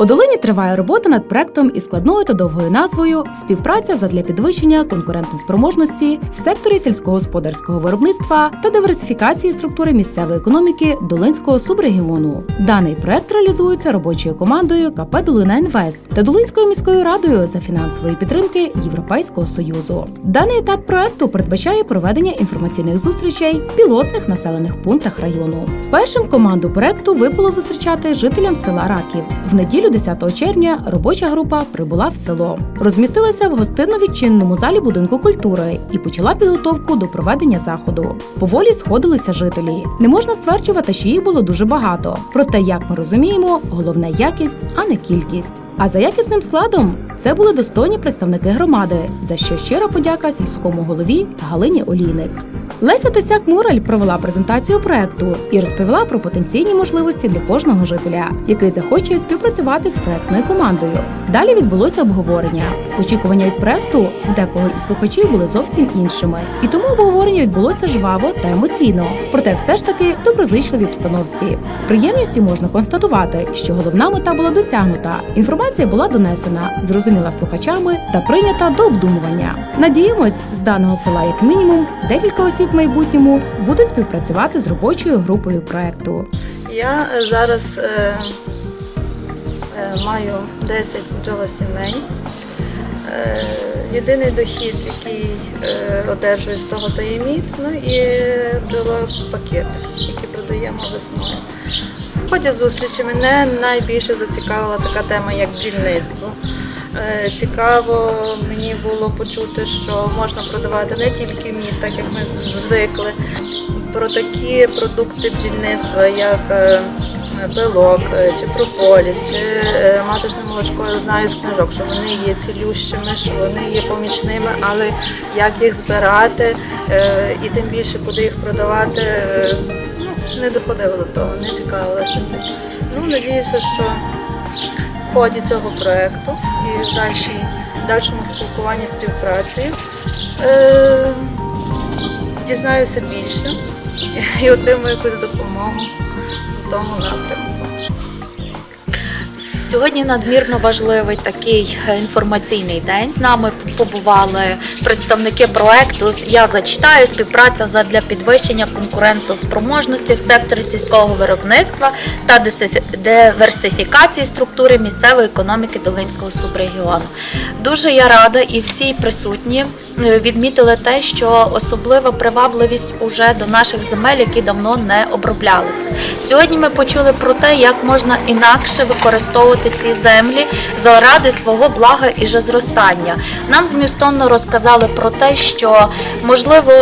У долині триває робота над проектом із складною та довгою назвою Співпраця задля підвищення конкурентоспроможності в секторі сільськогосподарського виробництва та диверсифікації структури місцевої економіки Долинського субрегіону. Даний проект реалізується робочою командою КП Долина Інвест та Долинською міською радою за фінансової підтримки Європейського союзу. Даний етап проекту передбачає проведення інформаційних зустрічей в пілотних населених пунктах району. Першим команду проекту випало зустрічати жителям села Раків. В неділю 10 червня робоча група прибула в село, розмістилася в гостинно-відчинному залі будинку культури і почала підготовку до проведення заходу. Поволі сходилися жителі. Не можна стверджувати, що їх було дуже багато. Проте, як ми розуміємо, головне якість, а не кількість. А за якісним складом це були достойні представники громади, за що щира подяка сільському голові Галині Олійник. Леся Тесяк Мураль провела презентацію проекту і розповіла про потенційні можливості для кожного жителя, який захоче співпрацювати з проектною командою. Далі відбулося обговорення. Очікування від проекту декого із слухачів були зовсім іншими, і тому обговорення відбулося жваво та емоційно. Проте, все ж таки, в обстановці. З приємністю можна констатувати, що головна мета була досягнута. Інформація була донесена, зрозуміла слухачами та прийнята до обдумування. Надіємось, з даного села, як мінімум, декілька осіб в майбутньому будуть співпрацювати з робочою групою проекту. Я е, зараз е, е, маю 10 бджолосімей. Е, єдиний дохід, який е, одержую з того, то є мід, ну і бджолопакет, який продаємо весною. Ході зустрічі мене найбільше зацікавила така тема, як бджільництво. Е, Цікаво мені було почути, що можна продавати не тільки мід, так як ми звикли. Про такі продукти бджільництва, як пилок, е, чи прополіс, чи е, маточне молочко, я знаю з книжок, що вони є цілющими, що вони є помічними, але як їх збирати і тим більше куди їх продавати, ну, не доходило до того, не цікавилася. Ну, надіюся, що в ході цього проєкту і дальшій, дальшому спілкуванні співпраці е, дізнаюся більше і отримую якусь допомогу в тому напрямку. Сьогодні надмірно важливий такий е, інформаційний день. З нами побували представники проекту. Я зачитаю співпраця задля підвищення конкурентоспроможності в секторі сільського виробництва та диверсифікації структури місцевої економіки Долинського субрегіону. Дуже я рада і всі присутні відмітили те, що особлива привабливість уже до наших земель, які давно не оброблялися. Сьогодні ми почули про те, як можна інакше використовувати ці землі заради свого блага і же зростання. Нам змістовно розказали про те, що можливо.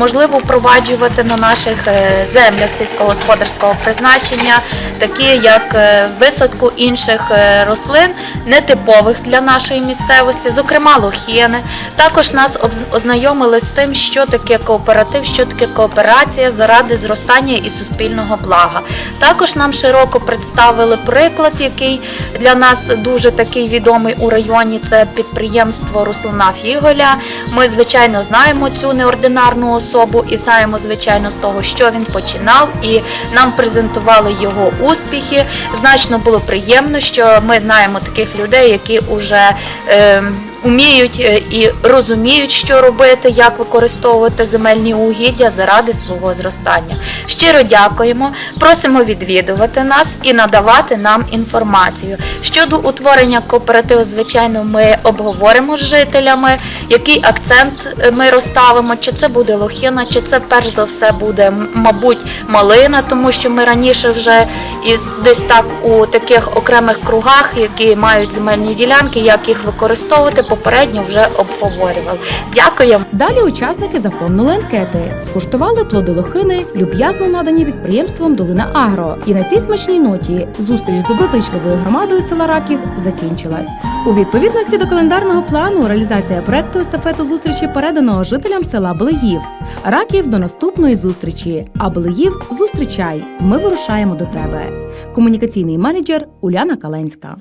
Можливо, впроваджувати на наших е, землях сільськогосподарського призначення, такі як е, висадку інших е, рослин, нетипових для нашої місцевості, зокрема лохіни. Також нас ознайомили з тим, що таке кооператив, що таке кооперація заради зростання і суспільного блага. Також нам широко представили приклад, який для нас дуже такий відомий у районі. Це підприємство Руслана Фіголя. Ми, звичайно, знаємо цю неординарну особу і знаємо, звичайно, з того, що він починав, і нам презентували його успіхи. Значно було приємно, що ми знаємо таких людей, які вже. Е, Уміють е, і розуміють, що робити, як використовувати земельні угіддя заради свого зростання. Щиро дякуємо, просимо відвідувати нас і надавати нам інформацію. Щодо утворення кооперативу, звичайно, ми обговоримо з жителями, який акцент ми розставимо, чи це буде лохина, чи це перш за все буде, мабуть, малина, тому що ми раніше вже із десь так у таких окремих кругах, які мають земельні ділянки, як їх використовувати, попередньо вже обговорювали. Дякуємо. Далі учасники заповнили анкети, скуштували плоди лохини, люб'язно надані підприємством Долина Агро. І на цій смачній ноті зустріч з доброзичливою громадою села Раків закінчилась. У відповідності до календарного плану реалізація проекту естафету зустрічі передано жителям села Белегів. Раків до наступної зустрічі. А Белегів зустрічай. Ми вирушаємо до тебе. Комунікаційний менеджер Уляна Каленська.